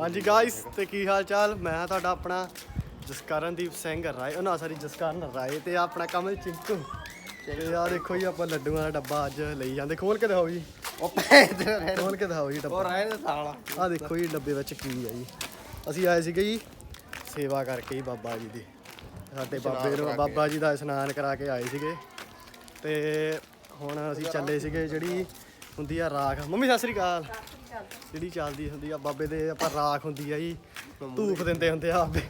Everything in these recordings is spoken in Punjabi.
ਹਾਂਜੀ ਗਾਇਸ ਤੇ ਕੀ ਹਾਲ ਚਾਲ ਮੈਂ ਹਾਂ ਤੁਹਾਡਾ ਆਪਣਾ ਜਸਕਰਨਦੀਪ ਸਿੰਘ ਰਾਏ ਉਹ ਨਾ ਸੌਰੀ ਜਸਕਰਨ ਰਾਏ ਤੇ ਆਪਣਾ ਕਮਲ ਚਿੰਕੂ ਤੇ ਆ ਦੇਖੋ ਜੀ ਆਪਾਂ ਲੱਡੂਆਂ ਦਾ ਡੱਬਾ ਅੱਜ ਲਈ ਜਾਂਦੇ। ਖੋਲ ਕੇ ਦਿਖਾਓ ਜੀ। ਉਹ ਪੈਦ ਰਹਿਣ ਖੋਲ ਕੇ ਦਿਖਾਓ ਜੀ ਉਹ ਡੱਬਾ ਰਹਿਣ ਦੇ ਸਾਲਾ ਆ। ਦੇਖੋ ਜੀ ਡੱਬੇ ਵਿੱਚ ਕੀ ਆ ਜੀ। ਅਸੀਂ ਆਏ ਸੀਗੇ ਜੀ ਸੇਵਾ ਕਰਕੇ ਜੀ ਬਾਬਾ ਜੀ ਦੀ। ਸਾਡੇ ਬਾਬੇ ਨੂੰ ਬਾਬਾ ਜੀ ਦਾ ਇਸ਼ਨਾਨ ਕਰਾ ਕੇ ਆਏ ਸੀਗੇ। ਤੇ ਹੁਣ ਅਸੀਂ ਚੱਲੇ ਸੀਗੇ ਜਿਹੜੀ ਹੁੰਦੀ ਆ ਰਾਖ। ਮੰਮੀ ਸਤਿ ਸ੍ਰੀ ਅਕਾਲ। ਜਿਹੜੀ ਚੱਲਦੀ ਹੁੰਦੀ ਆ ਬਾਬੇ ਦੇ ਆਪਾਂ ਰਾਖ ਹੁੰਦੀ ਆ ਜੀ ਧੂਫ ਦਿੰਦੇ ਹੁੰਦੇ ਆ ਆਪੇ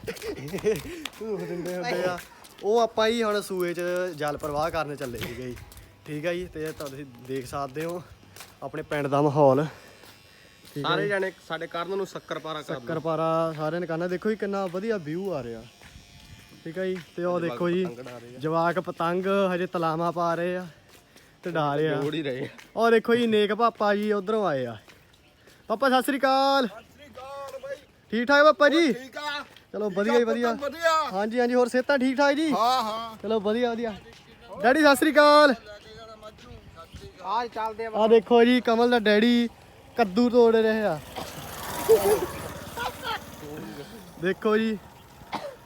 ਧੂਫ ਦਿੰਦੇ ਹੁੰਦੇ ਆ। ਉਹ ਆਪਾਂ ਹੀ ਹੁਣ ਸੂਏ 'ਚ ਜਲ ਪ੍ਰਵਾਹ ਕਰਨ ਚੱਲੇ ਸੀਗੇ ਜੀ। ਠੀਕ ਆ ਜੀ ਤੇ ਤੁਸੀਂ ਦੇਖ ਸਕਦੇ ਹੋ ਆਪਣੇ ਪਿੰਡ ਦਾ ਮਾਹੌਲ। ਆ ਸਾਰੇ ਜਾਣੇ ਸਾਡੇ ਕਰਨ ਨੂੰ ਸ਼ੱਕਰ ਪਾਰਾ ਕਰ ਸ਼ੱਕਰ ਪਾਰਾ ਸਾਰਿਆਂ ਨੇ ਕਰਨਾ। ਦੇਖੋ ਜੀ ਕਿੰਨਾ ਵਧੀਆ ਵਿਊ ਆ ਰਿਹਾ। ਠੀਕ ਹੈ ਜੀ ਤੇ ਉਹ ਦੇਖੋ ਜੀ ਜਵਾਕ ਪਤੰਗ ਹਜੇ ਤਲਾਮਾ ਪਾ ਰਹੇ ਆ ਤੇ ਡਾ ਰਹੇ। ਆ। ਉਹ ਦੇਖੋ ਜੀ ਨੇਕ ਪਾਪਾ ਜੀ ਉਧਰੋਂ ਆਏ ਆ। ਪਾਪਾ ਸਤਿ ਸ੍ਰੀ ਅਕਾਲ। ਠੀਕ ਠਾਕ ਪਾਪਾ ਜੀ? ਠੀਕ ਆ? ਚਲੋ ਵਧੀਆ ਜੀ ਵਧੀਆ। ਹਾਂਜੀ ਹਾਂਜੀ ਹੋਰ ਸਿਹਤਾਂ ਠੀਕ ਠਾਕ ਜੀ? ਹਾਂ ਹਾਂ। ਚਲੋ ਵਧੀਆ ਵਧੀਆ। ਡੈਡੀ ਸਤਿ ਸ੍ਰੀ ਅਕਾਲ। ਚੱਲਦੇ ਆ। ਆ ਦੇਖੋ ਜੀ ਕਮਲ ਦਾ ਡੈਡੀ ਕੱਦੂ ਤੋੜ ਰਹੇ। ਆ ਦੇਖੋ ਜੀ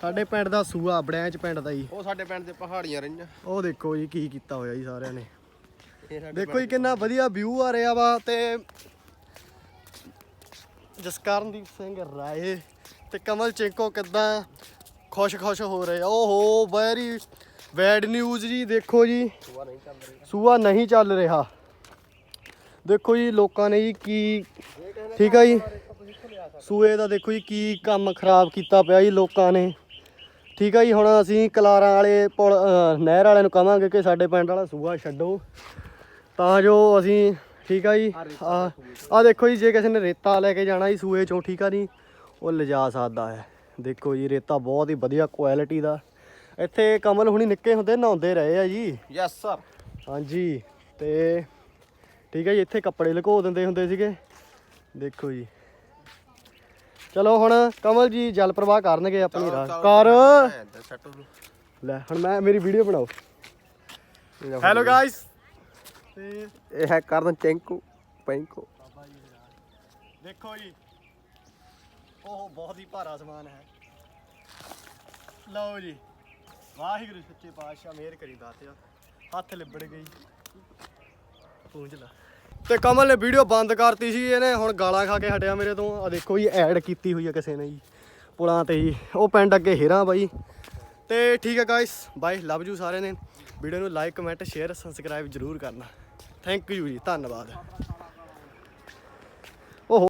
ਸਾਡੇ ਪਿੰਡ ਦਾ ਸੂਆ ਬੜੈਂਚ ਪਿੰਡ ਦਾ ਜੀ। ਉਹ ਸਾਡੇ ਪਿੰਡ ਦੇ ਪਹਾੜੀਆਂ ਰਹੀਆਂ। ਉਹ ਦੇਖੋ ਜੀ ਕੀ ਕੀਤਾ ਹੋਇਆ ਜੀ ਸਾਰਿਆਂ ਨੇ। ਦੇਖੋ ਜੀ ਕਿੰਨਾ ਵਧੀਆ ਵਿਊ ਆ ਰਿਹਾ ਵਾ ਤੇ ਜਸਕਰਨਦੀਪ ਸਿੰਘ ਰਾਏ ਤੇ ਕਮਲ ਚਿੰਕੋ ਕਿੱਦਾਂ? ਖੁਸ਼-ਖੁਸ਼ ਹੋ ਰਹੇ ਆ। ਓਹੋ ਵੈਰੀ ਬੈਡ ਨਿਊਜ਼ ਜੀ, ਦੇਖੋ ਜੀ। ਸੂਆ ਨਹੀਂ ਚੱਲ ਰਿਹਾ। ਦੇਖੋ ਜੀ, ਲੋਕਾਂ ਨੇ ਜੀ ਕੀ ਠੀਕ ਆ ਜੀ? ਸੂਏ ਦਾ ਦੇਖੋ ਜੀ, ਕੀ ਕੰਮ ਖਰਾਬ ਕੀਤਾ ਪਿਆ ਜੀ ਲੋਕਾਂ ਨੇ। ਠੀਕ ਆ ਜੀ, ਹੁਣ ਅਸੀਂ ਕਲਾਰਾਂ ਵਾਲੇ ਪੁਲ ਨਹਿਰ ਵਾਲਿਆਂ ਨੂੰ ਕਹਾਂਗੇ ਕਿ ਸਾਡੇ ਪਿੰਡ ਵਾਲਾ ਸੂਆ ਛੱਡੋ। ਤਾਂ ਜੋ ਅਸੀਂ ਠੀਕ ਆ ਜੀ? ਆ ਆ ਦੇਖੋ ਜੀ। ਜੇ ਕਿਸੇ ਨੇ ਰੇਤਾ ਲੈ ਕੇ ਜਾਣਾ ਜੀ ਸੂਏ ਚੋਂ ਠੀਕ ਆ ਜੀ? ਉਹ ਲਿਜਾ ਸਕਦਾ ਹੈ। ਦੇਖੋ ਜੀ ਰੇਤਾ ਬਹੁਤ ਹੀ ਵਧੀਆ ਕੁਆਲਿਟੀ ਦਾ। ਇੱਥੇ ਕਮਲ ਹੁਣੀ ਨਿੱਕੇ ਹੁੰਦੇ ਨਹਾਉਂਦੇ ਰਹੇ ਆ ਜੀ। ਯੈਸ ਸਰ ਹਾਂਜੀ ਤੇ ਠੀਕ ਹੈ ਜੀ ਇੱਥੇ ਕੱਪੜੇ ਲੁਕੋ ਦਿੰਦੇ ਹੁੰਦੇ ਸੀਗੇ। ਦੇਖੋ ਜੀ। ਚਲੋ ਹੁਣ ਕਮਲ ਜੀ ਜਲ ਪ੍ਰਵਾਹ ਕਰਨਗੇ ਆਪਣੀ ਰਾਹ। ਕਰ। ਲੈ ਹੁਣ ਮੈਂ ਮੇਰੀ ਵੀਡੀਓ ਬਣਾਓ। ਹੈਲੋ ਗਾਇਸ ਤੇ ਇਹ ਹੈ ਕਰਨ ਚੈਂਕੂ, ਪੈਂਕੂ। ਦੇਖੋ ਜੀ। ਉਹ ਬਹੁਤ ਹੀ ਭਾਰਾ ਸਮਾਨ ਹੈ। ਲਓ ਜੀ। ਵਾਹਿਗੁਰੂ ਸੱਚੇ ਪਾਤਸ਼ਾਹ, ਮਿਹਰ ਕਰੀ ਦਾਤਿਆ ਹੱਥ ਲਿਬੜ ਗਈ। ਪੂੰਝ ਲਾ। ਤੇ ਕਮਲ ਨੇ ਵੀਡੀਓ ਬੰਦ ਕਰਤੀ ਸੀ, ਇਹਨੇ ਹੁਣ ਗਾਲਾਂ ਖਾ ਕੇ ਹਟਿਆ ਮੇਰੇ ਤੋਂ। ਆ ਦੇਖੋ ਜੀ, ਐਡ ਕੀਤੀ ਹੋਈ ਆ ਕਿਸੇ ਨੇ ਜੀ, ਪੁਲਾਂ ਤੇ ਜੀ। ਉਹ ਪਿੰਡ ਅੱਗੇ ਹੀਰਾ ਬਾਈ। ਤੇ ਠੀਕ ਹੈ ਗਾਇਸ ਬਾਈ ਲਵ ਯੂ ਸਾਰਿਆਂ ਨੇ। ਵੀਡੀਓ ਨੂੰ ਲਾਈਕ ਕਮੈਂਟ ਸ਼ੇਅਰ ਸਬਸਕ੍ਰਾਈਬ ਜਰੂਰ ਕਰਨਾ। ਥੈਂਕ ਯੂ ਜੀ ਧੰਨਵਾਦ।